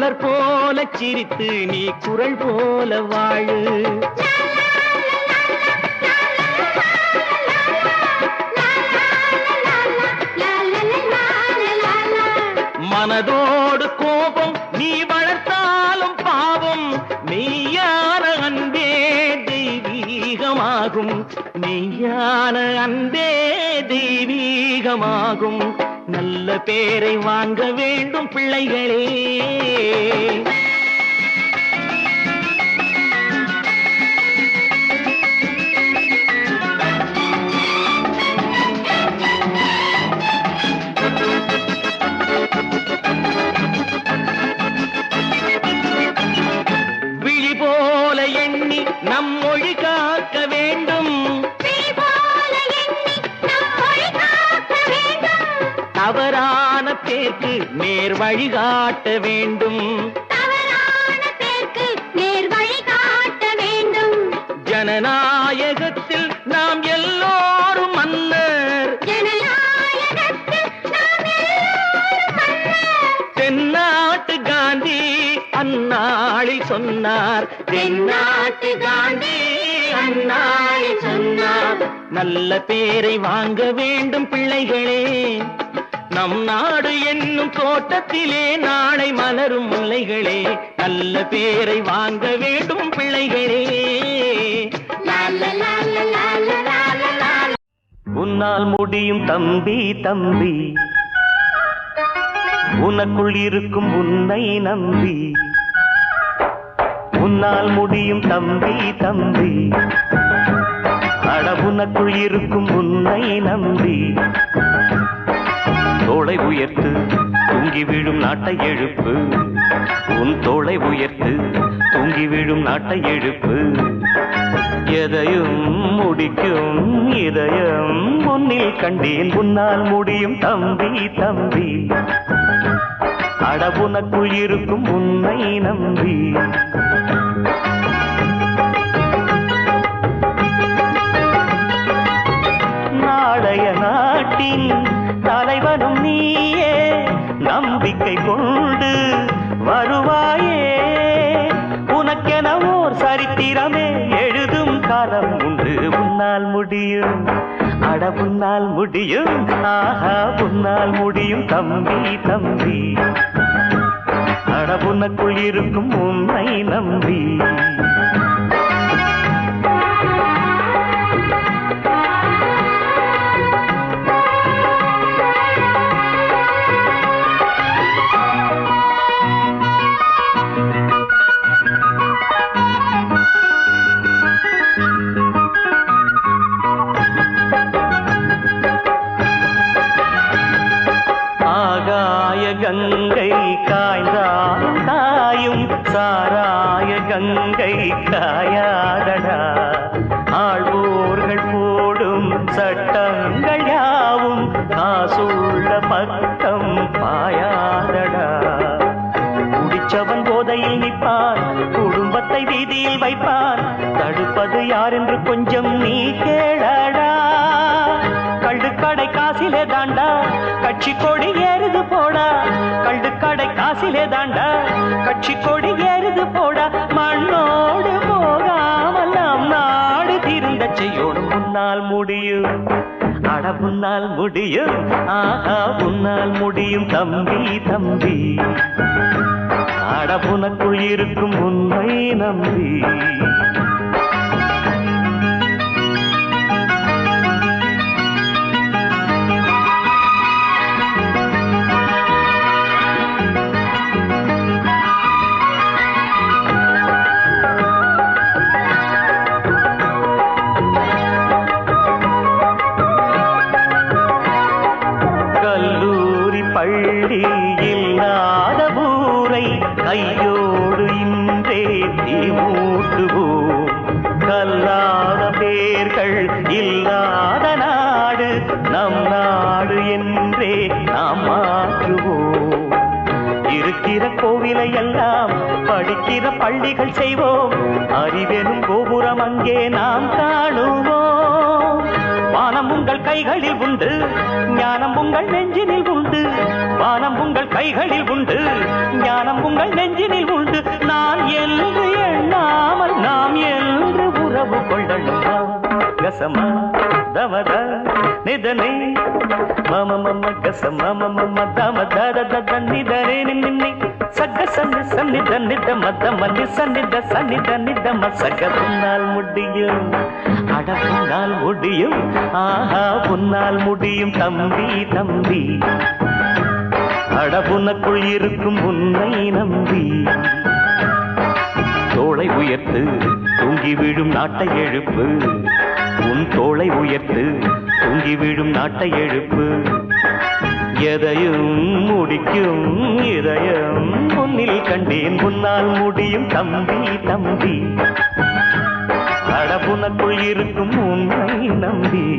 மலர் போல சிரித்து நீ குரல் போல வாழு. மனதோடு கோபம் நீ வளர்த்தாலும் பாவம் மெய்யான அன்பே தெய்வீகமாகும். மெய்யான அன்பே தெய்வீகமாகும். நல்ல பேரை வாங்க வேண்டும் பிள்ளைகளே. நம் மொழி காக்க வேண்டும். தவறான பேர்க்கு நேர் வழிகாட்ட வேண்டும். ஜனநாயகத்தில் நாம் எல்லோரும் மன்னர். தென்னாட்டு காந்தி அந்நாளில் சொன்னார். தென்னாட்டு காந்தி அந்நாளில் சொன்னார். நல்ல பேரை வாங்க வேண்டும் பிள்ளைகளே. நம் நாடு என்னும் தோட்டத்திலே நாளை மலரும் முல்லைகளே. நல்ல பேரை வாங்க வேண்டும் பிள்ளைகளே. உன்னால் முடியும் தம்பி தம்பி. உனக்குள் இருக்கும் உன்னை நம்பி. உன்னால் முடியும் தம்பி தம்பி. அட உனக்குள் இருக்கும் உன்னை நம்பி. தோளை உயர்த்து தூங்கி விழும் நாட்டை எழுப்பு. உன் தோளை உயர்த்து தூங்கி விழும் நாட்டை எழுப்பு. எதையும் முடிக்கும் இதயம் உன்னில் கண்டேன். உன்னால் முடியும் தம்பி தம்பி. அட உனக்குள் இருக்கும் உன்னை நம்பி. நாளைய நாட்டின் தலைவனும் நீயே நம்பிக்கை கொண்டு வருவாயே. உனக்கென ஓர் சரித்திரமே எழுதும் காலம் உண்டு உன்னால் முடியும். அட உன்னால் முடியும் ஆஹா உன்னால் முடியும் தம்பி தம்பி. கனவுனக்குள் இருக்கும் உன்னை நம்பி ஆகா கங்கை காய்ந்தான் தாயும் சாராய கங்கை காயாதடா. ஆழ்வோர்கள் போடும் சட்டங்கள் யாவும் காசுள்ள பக்கம் பாயாதடா. குடிச்சவன் போதையில் நிற்பான் குடும்பத்தை வீதியில் வைப்பான். தடுப்பது யார் என்று கொஞ்சம் நீக்கே கட்சி கொடி ஏறுது போடா. கள்ளுக்கடை காசிலே தாண்டா. கட்சி கொடி ஏறுது போடா. மண்ணோடு போகாமல் நாம் நாடு திருந்த செய்யணும் முன்னால் முடியும். அட முன்னால் முடியும். ஆஹா முன்னால் முடியும் தம்பி தம்பி. அட அடபுனக்குள் இருக்கும் உண்மை நம்பி. கல்லூரி பள்ளி ஊரை கையோடு இன்றே தீமூட்டுவோம். கல்லாத பேர்கள் இல்லாத நாடு நம் நாடு என்றே நாம் மாற்றுவோம். இருக்கிற கோவிலை எல்லாம் படிக்கிற பள்ளிகள் செய்வோம். அறிவெனும் கோபுரம் அங்கே நாம் காணுவோம் வானம் உங்கள் கைகளில் உண்டு ஞானம் கைகளில் உண்டு. ஞானம் உங்கள் நெஞ்சினில் உண்டு. நான் என்று எண்ணாமல் நாம் என்று உறவு கொள்ளணும்? கசமா தமத நிதனை. மம மம கச மம மம தம தத தத நிதரே நின்னை சக சன்னி சன்னித நித மத மன்னி சன்னித சன்னித நித மசக முடியும். அட முடியும். ஆஹா முடியும். தம்பி தம்பி. அடபுனக்குள் இருக்கும் உன்னை நம்பி. தோளை உயர்த்து தூங்கி விழும் நாட்டை எழுப்பு. உன் தோளை உயர்த்து தூங்கி விழும் நாட்டை எழுப்பு. எதையும் முடிக்கும் இதயம் உன்னில் கண்டேன். முன்னால் முடியும் தம்பி தம்பி. அடபுனக்குள் இருக்கும் உன்னை நம்பி.